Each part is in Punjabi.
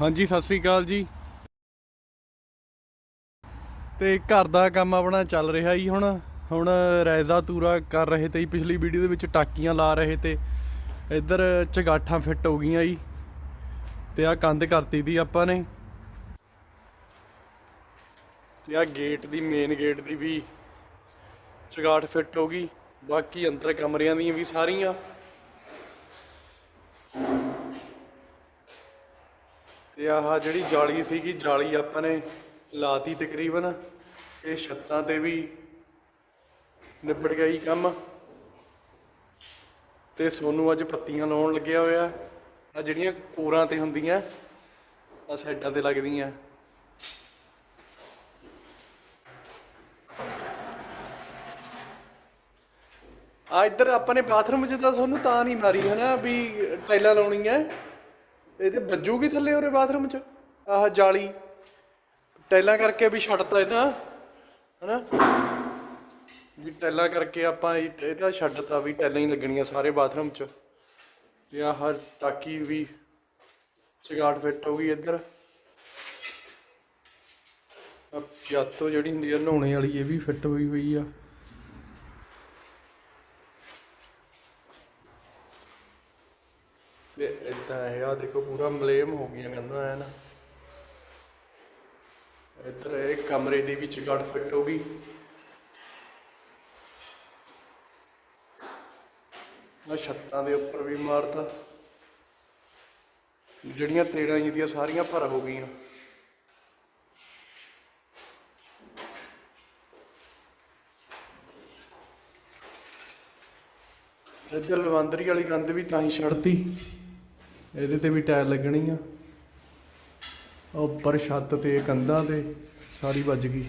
ਹਾਂਜੀ, ਸਤਿ ਸ੍ਰੀ ਅਕਾਲ ਜੀ। ਤੇ ਘਰ ਦਾ ਕੰਮ ਆਪਣਾ ਚੱਲ ਰਿਹਾ ਜੀ ਹੁਣ। ਹੁਣ ਰੈਜ਼ਾ ਤੂਰਾ ਕਰ ਰਹੇ ਤੇ ਜੀ, ਪਿਛਲੀ ਵੀਡੀਓ ਦੇ ਵਿੱਚ ਟਾਕੀਆਂ ਲਾ ਰਹੇ ਤੇ ਇੱਧਰ ਚਗਾਠਾਂ ਫਿੱਟ ਹੋ ਗਈਆਂ ਜੀ। ਤੇ ਆ ਕੰਧ ਕਰਤੀ ਦੀ ਆਪਾਂ ਨੇ। ਤੇ ਆ ਗੇਟ ਦੀ ਮੇਨ ਗੇਟ ਦੀ ਵੀ ਚਗਾਠ ਫਿੱਟ ਹੋ ਗਈ। ਬਾਕੀ ਅੰਦਰ ਕਮਰਿਆਂ ਦੀਆਂ ਵੀ ਸਾਰੀਆਂ। ਤੇ ਆਹ ਜਿਹੜੀ ਜਾਲੀ ਸੀਗੀ, ਜਾਲੀ ਆਪਾਂ ਨੇ ਲਾਤੀ ਤਕਰੀਬਨ। ਇਹ ਛੱਤਾਂ ਤੇ ਵੀ ਨਿਬੜ ਗਈ ਕੰਮ। ਤੇ ਸੋਨੂੰ ਅੱਜ ਪੱਤੀਆਂ ਲਾਉਣ ਲੱਗਿਆ ਹੋਇਆ। ਆ ਜਿਹੜੀਆਂ ਕੋਰਾਂ ਤੇ ਹੁੰਦੀਆਂ ਆ ਸਾਈਡਾਂ ਤੇ ਲੱਗਦੀਆਂ। ਆ ਇੱਧਰ ਆਪਾਂ ਨੇ ਬਾਥਰੂਮ 'ਚ ਤਾਂ ਤੁਹਾਨੂੰ ਤਾਂ ਨਹੀਂ ਮਾਰੀ ਹਨਾ, ਵੀ ਟਾਈਲਾਂ ਲਾਉਣੀਆਂ। ਇਹ ਤੇ ਵੱਜੂਗੀ ਥੱਲੇ ਉਹਰੇ ਬਾਥਰੂਮ 'ਚ? ਆਹ ਜਾਲੀ। ਟਾਈਲਾਂ ਕਰਕੇ ਵੀ ਛੱਡਤਾ ਇਹਦਾ ਹਨਾ? ਵੀ ਟਾਈਲਾਂ ਕਰਕੇ ਆਪਾਂ ਇਹ- ਇਹਦਾ ਛੱਡਤਾ ਵੀ ਟੈਲਾਂ ਹੀ ਲੱਗਣੀਆਂ ਸਾਰੇ ਬਾਥਰੂਮ 'ਚ। ਤੇ ਆਹ ਟਾਕੀ ਵੀ ਚਗਾਟ ਫਿੱਟ ਹੋ ਗਈ ਇੱਧਰ। ਆ ਪਿਆਤੋ ਜਿਹੜੀ ਹੁੰਦੀ ਆ, ਨਹਾਉਣੇ ਵਾਲੀ, ਇਹ ਵੀ ਫਿੱਟ ਹੋਈ ਹੋਈ ਆ। ਤੇ ਇਦਾਂ ਦੇਖੋ, ਪੂਰਾ ਮਲੇਮ ਹੋ ਗਈਆਂ ਕੰਧਾਂ ਐ ਨਾ ਇੱਧਰ ਇਹ ਕਮਰੇ ਦੇ ਵਿੱਚ ਗੱਡ ਫਿੱਟ ਹੋ ਗਈ। ਆ ਛੱਤਾਂ ਦੇ ਉੱਪਰ ਵੀ ਮਾਰਤਾ ਜਿਹੜੀਆਂ ਤੇੜਾਂ ਜਿਹਦੀਆਂ ਸਾਰੀਆਂ ਭਰ ਹੋ ਗਈਆਂ। ਇੱਧਰ ਲਵੰਦਰੀ ਵਾਲੀ ਕੰਧ ਵੀ ਤਾਂ ਹੀ ਛੱਡਤੀ ਇਹਦੇ ਤੇ ਵੀ ਟਾਇਰ ਲੱਗਣੀ ਆ। ਉੱਪਰ ਛੱਤ ਤੇ, ਕੰਧਾਂ ਤੇ, ਸਾਰੀ ਵੱਜ ਗਈ।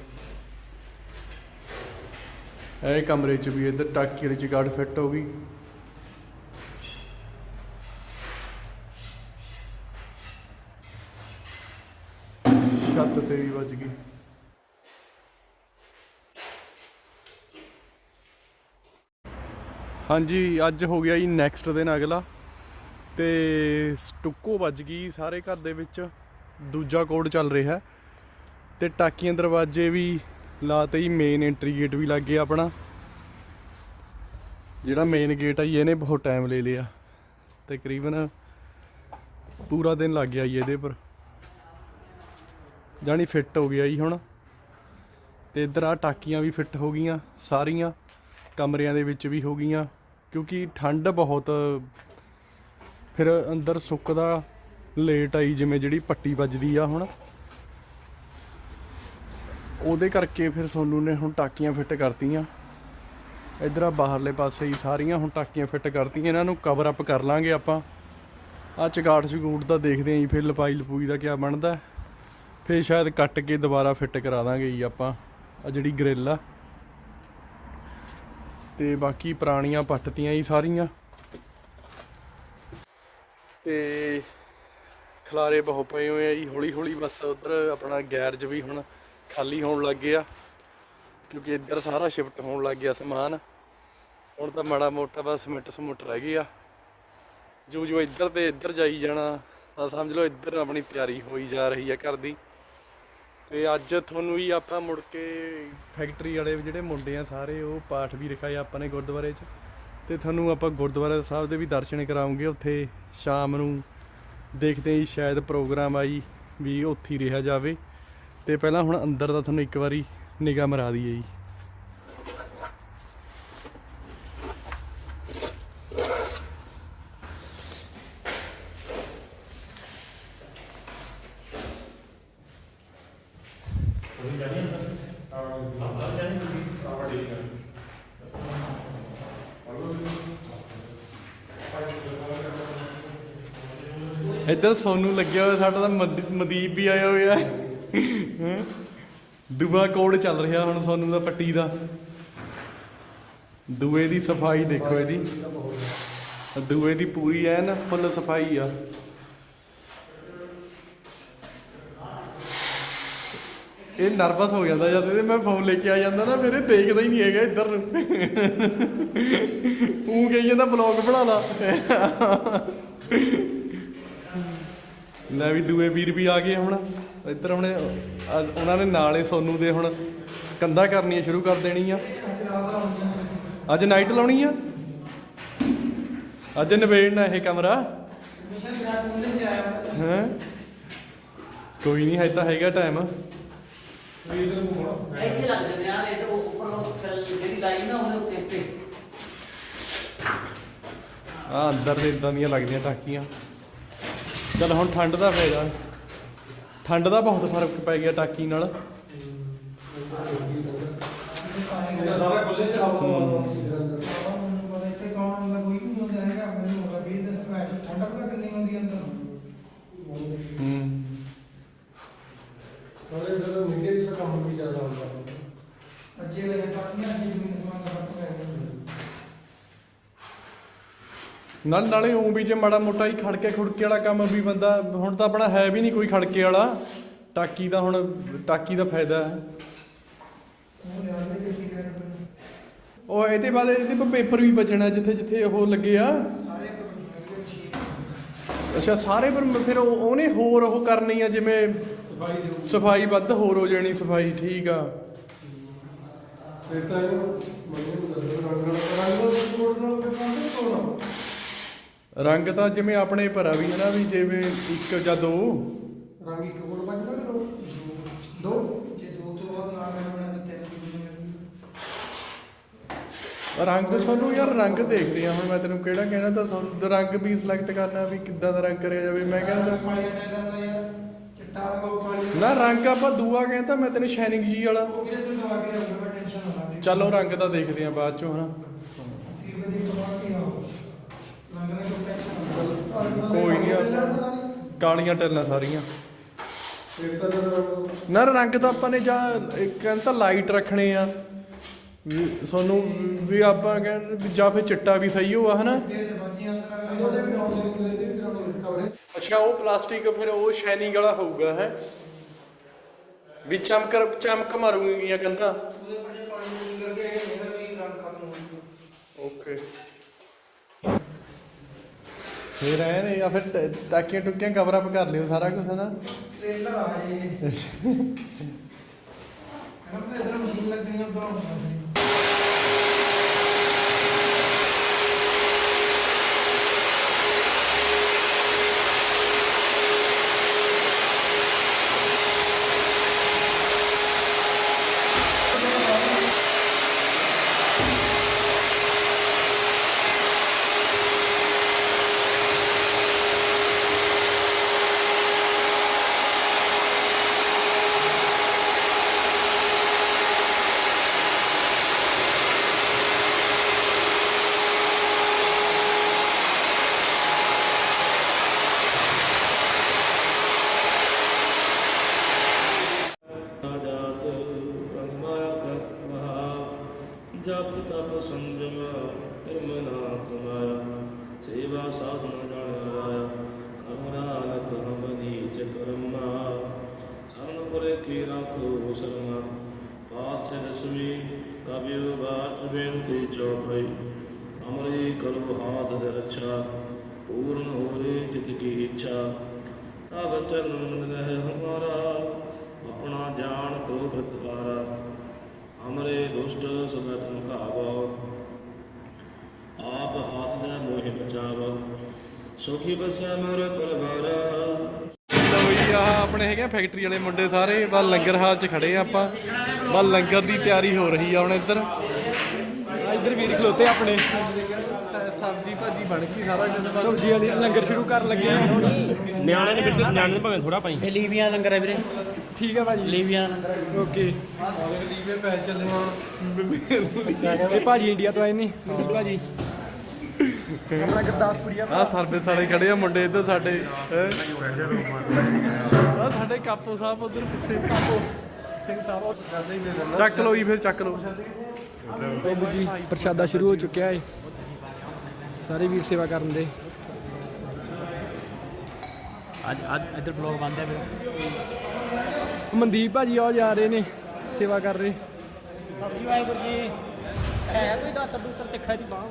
ਇਹ ਕਮਰੇ 'ਚ ਵੀ ਇੱਧਰ ਟਾਕੀ ਵਾਲੀ ਚ ਗਾਰਡ ਫਿੱਟ ਹੋ ਗਈ। ਛੱਤ ਤੇ ਵੀ ਵੱਜ ਗਈ। ਹਾਂਜੀ, ਅੱਜ ਹੋ ਗਿਆ ਜੀ ਨੈਕਸਟ ਦਿਨ ਅਗਲਾ। ਤੇ ਸਟੁੱਕੋ ਵੱਜ ਗਈ ਸਾਰੇ ਘਰ ਦੇ ਵਿੱਚ। ਦੂਜਾ ਕੋਡ ਚੱਲ ਰਿਹਾ। ਹੈ ਤੇ ਟਾਕੀਆਂ ਦਰਵਾਜ਼ੇ ਵੀ ਲਾਤੇ ਹੀ ਮੇਨ ਐਂਟਰੀ ਗੇਟ ਵੀ ਲੱਗ ਗਿਆ ਆਪਣਾ। ਜਿਹੜਾ ਮੇਨ ਗੇਟ ਆ ਜੀ, ਇਹਨੇ ਬਹੁਤ ਟਾਈਮ ਲੈ ਲਿਆ। ਤਕਰੀਬਨ ਪੂਰਾ ਦਿਨ ਲੱਗ ਗਿਆ ਜੀ ਇਹਦੇ ਪਰ ਜਾਣੀ ਫਿੱਟ ਹੋ ਗਿਆ ਜੀ ਹੁਣ। ਤੇ ਇੱਧਰ ਆ ਟਾਕੀਆਂ ਵੀ ਫਿੱਟ ਹੋ ਗਈਆਂ, ਸਾਰੀਆਂ। ਕਮਰਿਆਂ ਦੇ ਵਿੱਚ ਵੀ ਹੋ ਗਈਆਂ। ਕਿਉਂਕਿ ਠੰਡ ਬਹੁਤ ਫਿਰ ਅੰਦਰ ਸੁੱਕਦਾ ਲੇਟ ਆਈ, ਜਿਵੇਂ ਜਿਹੜੀ ਪੱਟੀ ਵੱਜਦੀ ਆ ਹੁਣ। ਉਹਦੇ ਕਰਕੇ ਫਿਰ ਸੋਨੂ ਨੇ ਹੁਣ ਟਾਕੀਆਂ ਫਿੱਟ ਕਰਤੀਆਂ। ਇਧਰ ਆ ਬਾਹਰਲੇ ਪਾਸੇ ਹੀ ਸਾਰੀਆਂ ਹੁਣ ਟਾਕੀਆਂ ਫਿੱਟ ਕਰਤੀਆਂ। ਇਹਨਾਂ ਨੂੰ ਕਵਰ ਅਪ ਕਰ ਲਾਂਗੇ ਆਪਾਂ। ਆ ਚਗਾਟ ਚਗੂਟ ਦਾ ਦੇਖਦੇ ਆਂ ਜੀ, ਫਿਰ ਲਪਾਈ ਲਪੂਈ ਦਾ ਕੀ ਬਣਦਾ। ਫਿਰ ਸ਼ਾਇਦ ਕੱਟ ਕੇ ਦੁਬਾਰਾ ਫਿੱਟ ਕਰਾ ਦਾਂਗੇ ਜੀ ਆਪਾਂ ਆ ਜਿਹੜੀ ਗ੍ਰਿਲ ਆ। ਤੇ ਬਾਕੀ ਪੁਰਾਣੀਆਂ ਪੱਟਤੀਆਂ ਹੀ ਸਾਰੀਆਂ। ਤੇ ਖਲਾਰੇ ਬਹੁਤ ਪਏ ਹੋਏ ਆ ਜੀ ਹੌਲੀ ਹੌਲੀ ਬਸ ਉਧਰ ਆਪਣਾ ਗੈਰਜ ਵੀ ਹੁਣ ਖਾਲੀ ਹੋਣ ਲੱਗ ਗਿਆ, ਕਿਉਂਕਿ ਇੱਧਰ ਸਾਰਾ ਸ਼ਿਫਟ ਹੋਣ ਲੱਗ ਗਿਆ ਸਮਾਨ। ਹੁਣ ਤਾਂ ਮਾੜਾ ਮੋਟਾ ਬਸ ਸਿਮਟ ਸਮੁੱਟ ਰਹਿ ਗਈ ਆ। ਜੋ ਜੋ ਇੱਧਰ ਤੇ ਇੱਧਰ ਜਾਈ ਜਾਣਾ, ਤਾਂ ਸਮਝ ਲਓ ਇੱਧਰ ਆਪਣੀ ਤਿਆਰੀ ਹੋਈ ਜਾ ਰਹੀ ਆ ਘਰ ਦੀ। ਤੇ ਅੱਜ ਤੁਹਾਨੂੰ ਵੀ ਆਪਾਂ ਮੁੜ ਕੇ ਫੈਕਟਰੀ ਵਾਲੇ ਜਿਹੜੇ ਮੁੰਡੇ ਆ ਸਾਰੇ, ਉਹ ਪਾਠ ਵੀ ਰਖਾਏ ਆਪਾਂ ਨੇ ਗੁਰਦੁਆਰੇ 'ਚ। ਤੇ ਤੁਹਾਨੂੰ ਆਪਾਂ ਗੁਰਦੁਆਰਾ ਸਾਹਿਬ ਦੇ ਵੀ ਦਰਸ਼ਨ ਕਰਾਉਂਗੇ ਉੱਥੇ ਸ਼ਾਮ ਨੂੰ। ਦੇਖਦੇ ਹਾਂ ਸ਼ਾਇਦ ਪ੍ਰੋਗਰਾਮ ਆਈ ਵੀ ਉੱਥੇ ਹੀ ਰਿਹਾ ਜਾਵੇ। ਤੇ ਪਹਿਲਾਂ ਹੁਣ ਅੰਦਰ ਦਾ ਤੁਹਾਨੂੰ ਇੱਕ ਵਾਰੀ ਨਿਗਾਹ ਮਰਾ ਦਈਏ ਜੀ। ਇੱਧਰ ਸੋਨੂੰ ਲੱਗਿਆ ਹੋਇਆ, ਸਾਡਾ ਤਾਂ ਮਦ- ਮਦੀਪ ਵੀ ਆਇਆ ਹੋਇਆ। ਹੈ? ਦੂਆ ਕੋਡ ਚੱਲ ਰਿਹਾ ਹੁਣ ਸੋਨੂੰ ਦਾ ਪੱਟੀ ਦਾ। ਦੂਏ ਦੀ ਸਫ਼ਾਈ ਦੇਖੋ ਇਹਦੀ। ਦੂਏ ਦੀ ਪੂਰੀ ਐਨ ਫੁੱਲ ਸਫ਼ਾਈ ਆ। ਇਹ ਨਰਵਸ ਹੋ ਜਾਂਦਾ ਜਦ ਇਹਦੇ, ਮੈਂ ਫੋਨ ਲੈ ਕੇ ਆ ਜਾਂਦਾ ਨਾ ਫਿਰ ਇਹ ਦੇਖਦਾ ਹੀ ਨਹੀਂ ਹੈਗਾ ਇੱਧਰ। ਨੂੰ ਉਹ ਕਹੀ ਜਾਂਦਾ ਬਲੌਗ ਬਣਾ ਲਾ। ਲੈ ਵੀ ਦੂਏ ਵੀਰ ਵੀ ਆ ਗਏ ਹੁਣ। ਇੱਧਰ ਅੱਜ ਉਹਨਾਂ ਨੇ ਨਾਲੇ ਸੋਨੂ ਦੇ ਹੁਣ ਕੰਧਾ ਕਰਨੀਆਂ ਸ਼ੁਰੂ ਕਰ ਦੇਣੀ ਆ ਅੱਜ ਨਾਈਟ ਲਾਉਣੀ ਆ? ਅੱਜ ਨਵੇੜਨਾ ਇਹ ਕਮਰਾ? ਹੈ? ਕੋਈ ਨਹੀਂ ਹੈ ਤਾਂ ਹੈਗਾ ਟਾਈਮ ਇੱਥੇ ਲੱਗ ਜਾਂਦੇ ਆ ਇਹ ਤਾਂ ਉੱਪਰ ਉਹ ਚੱਲ ਜਿਹੜੀ ਲਾਈਨ ਨਾ ਉਹਦੇ ਉੱਤੇ ਉੱਤੇ ਆ ਅੰਦਰ ਦੇ ਇਦਾਂ ਦੀਆਂ ਲੱਗਦੀਆਂ ਟਾਕੀਆਂ। ਚਲ ਹੁਣ ਠੰਡ ਦਾ ਫਾਇਦਾ ਠੰਡ ਦਾ ਬਹੁਤ ਫ਼ਰਕ ਪੈ ਗਿਆ ਟਾਕੀ ਨਾਲ। ਸਾਰਾ ਖੁੱਲੇ ਚ ਹਵਾ ਹੂੰ। ਇੱਥੇ ਕੌਣ ਹੁੰਦਾ ਕੋਈ ਵੀ ਨਹੀਂ ਹੁੰਦਾ ਹੈਗਾ ਮੈਨੂੰ ਹੋ ਗਿਆ 20 ਦਿਨ ਮੈਂ ਠੰਡ ਪਤਾ ਕਿੰਨੀ ਹੁੰਦੀ ਅੰਦਰ ਹੂੰ ਉਹਦੇ ਜਦੋਂ ਮਿੰਡੇ ਵਿੱਚ ਕੰਮ ਵੀ ਜ਼ਿਆਦਾ ਹੁੰਦਾ ਅੱਜੇ ਲੈ ਪਾਣੀਆਂ ਜੀ ਵੀ ਸਮਾਨ ਦਾ ਫ਼ਰਕ ਪੈ ਗਿਆ ਨਾਲ ਨਾਲੇ ਉਹ ਵੀ ਜੇ ਮਾੜਾ ਮੋਟਾ ਹੀ ਖੜਕੇ ਖੁੜਕੇ ਵਾਲਾ ਕੰਮ ਵੀ ਬੰਦਾ, ਹੁਣ ਤਾਂ ਆਪਣਾ ਹੈ ਵੀ ਨਹੀਂ ਕੋਈ ਖੜਕੇ ਵਾਲਾ। ਟਾਕੀ ਦਾ ਹੁਣ, ਟਾਕੀ ਦਾ ਫਾਇਦਾ ਹੈ। ਉਹ ਇਹਦੇ ਬਾਅਦ ਇਹਦੇ ਪੇਪਰ ਵੀ ਬਚਣਾ ਜਿੱਥੇ ਜਿੱਥੇ ਉਹ ਲੱਗੇ ਆ। ਅੱਛਾ, ਸਾਰੇ ਪਰ ਫਿਰ ਉਹਨੇ ਹੋਰ ਉਹ ਕਰਨੀ ਆ ਜਿਵੇਂ ਸਫ਼ਾਈ ਸਫ਼ਾਈ ਵੱਧ ਹੋਰ ਹੋ ਜਾਣੀ ਸਫ਼ਾਈ, ਠੀਕ ਆ। ਇਹ ਤਾਂ ਮੈਨੂੰ ਦੱਸੋ ਰੰਗ ਰੰਗ ਦਾ ਕੋਡ ਨਾਲ ਕੰਮ ਕੋਣਾ ਰੰਗ ਤਾਂ ਜਿਵੇਂ ਆਪਣੇ ਆ ਵੀ ਹੈ ਨਾ ਵੀ ਜਿਵੇਂ ਇੱਕ ਜਾਂ ਦੋ। ਰੰਗ ਇੱਕ ਕੋਡ ਬਚਦਾ ਕਿ ਦੋ? ਦੋ? ਜੇ ਦੋ ਤੋਂ ਬਾਅਦ ਨਾ ਕਰਨਾ ਤਾਂ ਤਿੰਨ ਰੰਗ ਤੁਹਾਨੂੰ ਯਾਰ ਰੰਗ ਦੇਖਦੇ ਆ ਹੁਣ ਮੈਂ ਤੈਨੂੰ ਕਿਹੜਾ ਕਹਿਣਾ ਤਾਂ ਤੁਹਾਨੂੰ ਰੰਗ ਵੀ ਸਿਲੈਕਟ ਕਰਨਾ ਵੀ ਕਿੱਦਾਂ ਦਾ ਰੰਗ ਕਰਿਆ ਜਾਵੇ ਮੈਂ ਕਹਿੰਦਾ ਕਾਲੀ ਟੈਂਸ਼ਨ ਦਾ ਯਾਰ ਚਿੱਟਾ ਰੰਗ ਉਹ ਕਾਲੀ ਨਾ ਰੰਗ ਆਪਾਂ ਦੂਆ ਕਹਿੰਦਾ ਮੈਂ ਤੈਨੂੰ ਸ਼ਾਈਨਿੰਗ ਜੀ ਵਾਲਾ। ਉਹ ਕਿਹਦੇ ਤੋਂ ਦਵਾ ਕੇ ਰੱਖਣਾ ਟੈਨਸ਼ਨ ਨਾ ਲੈ। ਚਲੋ ਰੰਗ ਤਾਂ ਦੇਖਦੇ ਆ ਬਾਅਦ ਚੋਂ ਹਨਾ ਸੀਰ ਦੇ ਕਮਾਲ ਕੀ ਹੋ ਰੰਗ ਦਾ ਕੋਈ ਟੈਨਸ਼ਨ ਕੋਈ ਨਹੀਂ ਕਾਲੀਆਂ ਟੈਲਾਂ ਸਾਰੀਆਂ। ਨਾ, ਰੰਗ ਤਾਂ ਆਪਾਂ ਨੇ ਜਾਂ ਇੱਕ ਤਾਂ ਲਾਈਟ ਰੱਖਣੇ ਆ। ਵੀ ਤੁਹਾਨੂੰ ਵੀ ਆਪਾਂ ਕਹਿੰਦੇ ਵੀ ਜਾਂ ਫਿਰ ਚਿੱਟਾ ਵੀ ਸਹੀ ਹੋਆ ਹਨਾ? ਅੱਛਾ, ਉਹ ਪਲਾਸਟਿਕ ਫਿਰ ਉਹ ਸ਼ਾਈਨਿੰਗ ਵਾਲਾ ਹੋਊਗਾ, ਹੈ? ਵੀ ਚਮਕ ਚਮਕ ਮਾਰੂਗੀਆਂ ਕੰਧਾਂ ਉਹਦੇ ਪਰ ਜੇ ਪਾਣੀ ਨਿਕਲ ਕੇ ਇਹਦਾ ਵੀ ਰੰਗ ਖਤਮ ਹੋ ਜੂਗਾ ਓਕੇ ਫਿਰ ਐ ਨੇ ਜਾਂ ਫਿਰ ਟ- ਟਾਕੀਆਂ ਟੁੱਕੀਆਂ ਕਵਰ ਅਪ ਕਰ ਲਿਓ ਸਾਰਾ ਕੁਝ ਹਨਾ? ਟ੍ਰੇਲਰ ਆ ਜੇ ਇਹਨਾਂ ਇਧਰ ਮਸ਼ੀਨ ਲੱਗਣੀ ਆ ਬਣਾਉਣ ਸਰਨ ਪੁਰੇ ਕੀ ਰਾਖੋ ਸਰਮਾ ਕਬਿਉ ਬਾਤ ਬੇਨਤੀ ਚੌਪਈ ਅਮਰੇ ਕਰੋ ਹਾਥ ਦੇ ਰੱਛਾ, ਪੂਰਨ ਹੋਰੇ ਜਿਤ ਕੀ ਇੱਛਾ। ਤਬ ਚਰਨ ਰਹਿ ਹਮਾਰਾ, ਆਪਣਾ ਜਾਣ ਕੋ ਪ੍ਰਤਵਾਰਾ ਹਮਰੇ ਦੁਸ਼ਟ ਸਦਤ ਮੁਕਾਵ ਆਪ ਹਾਸ ਦੇ ਮੋਹਿ ਬਚਾਵ। ਸੁਖੀ ਬਸੈ ਮੋਰ ਪਰਵਾਰ। ਆਪਣੇ ਹੈਗੇ ਆ ਫੈਕਟਰੀ ਵਾਲੇ ਮੁੰਡੇ ਸਾਰੇ ਬਸ ਲੰਗਰ ਹਾਲ 'ਚ ਖੜੇ ਆ ਆਪਾਂ। ਬਸ ਲੰਗਰ ਦੀ ਤਿਆਰੀ ਹੋ ਰਹੀ ਆ ਹੁਣ ਇੱਧਰ। ਆ ਇੱਧਰ ਵੀਰ ਖਲੋਤੇ ਆਪਣੇ। ਸਬਜੀ ਭਾਜੀ ਬਣ ਗਈ ਸਾਰਾ ਕੁਝ। ਸਬਜੀ ਵਾਲੀ ਲੰਗਰ ਸ਼ੁਰੂ ਕਰਨ ਲੱਗੇ ਆ। ਨਿਆਣੇ ਨੇ ਬਿਲਕੁਲ ਨਿਆਣੇ ਨੇ ਭਾਵੇਂ ਥੋੜਾ ਪਾਈ ਇਹ ਲੀਵੀਆਂ ਲੰਗਰ ਹੈ ਵੀਰੇ। ਠੀਕ ਹੈ ਭਾਜੀ। ਲੀਵੀਆਂ ਲੰਗਰ ਓਕੇ। ਲੀਵੇ ਪੈ ਚੱਲੇ ਹੁਣ ਇਹ ਭਾਜੀ ਇੰਡੀਆ ਤੋਂ ਆਏ ਨੇ। ਭਾਜੀ। ਆਪਣਾ ਗੁਰਦਾਸਪੁਰੀਆ। ਆ ਸਰਵਿਸ ਵਾਲੇ ਖੜੇ ਆ ਮੁੰਡੇ ਇੱਧਰ ਸਾਡੇ ਆ ਸਾਡੇ ਕਾਪੋ ਸਾਹਿਬ ਉਧਰ ਪਿੱਛੇ ਕਾਪੋ ਸਿੰਘ ਸਾਹਿਬ। ਚੱਕ ਲਓ ਜੀ ਫਿਰ ਚੱਕ ਲਓ। ਬਾਬੂ ਜੀ ਪ੍ਰਸ਼ਾਦਾ ਸ਼ੁਰੂ ਹੋ ਚੁੱਕਿਆ ਹੈ ਸਾਰੇ ਵੀਰ ਸੇਵਾ ਕਰਨ ਦੇ। ਅੱਜ ਅੱਜ ਇੱਧਰ ਬਲੌਗ ਬੰਦ ਹੈ ਵੀਰੇ। ਮਨਦੀਪ ਭਾਜੀ ਆ ਜਾ ਰਹੇ ਨੇ ਸੇਵਾ ਕਰ ਰਹੇ। ਸਬਜ਼ੀ ਵਾਹਿਗੁਰੂ ਜੀ। ਹੈ ਕੋਈ ਦਾਤਰ ਦੂਤਰ ਤਿੱਖਾ ਦੀ ਬਾਹ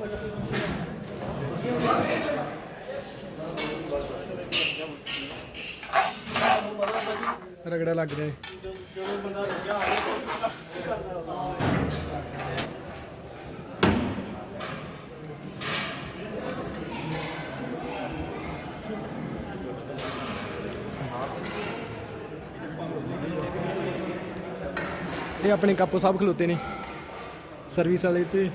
ਰਗੜਾ ਲੱਗ ਰਿਹਾ ਜਦੋਂ ਬੰਦਾ ਰੁਕਿਆ ਹੋਵੇ ਇਹ ਆਪਣੇ ਕਾਪੋ ਸਾਹਿਬ ਖਲੋਤੇ ਨੇ। ਸਰਵਿਸ ਵਾਲੇ ਤੇ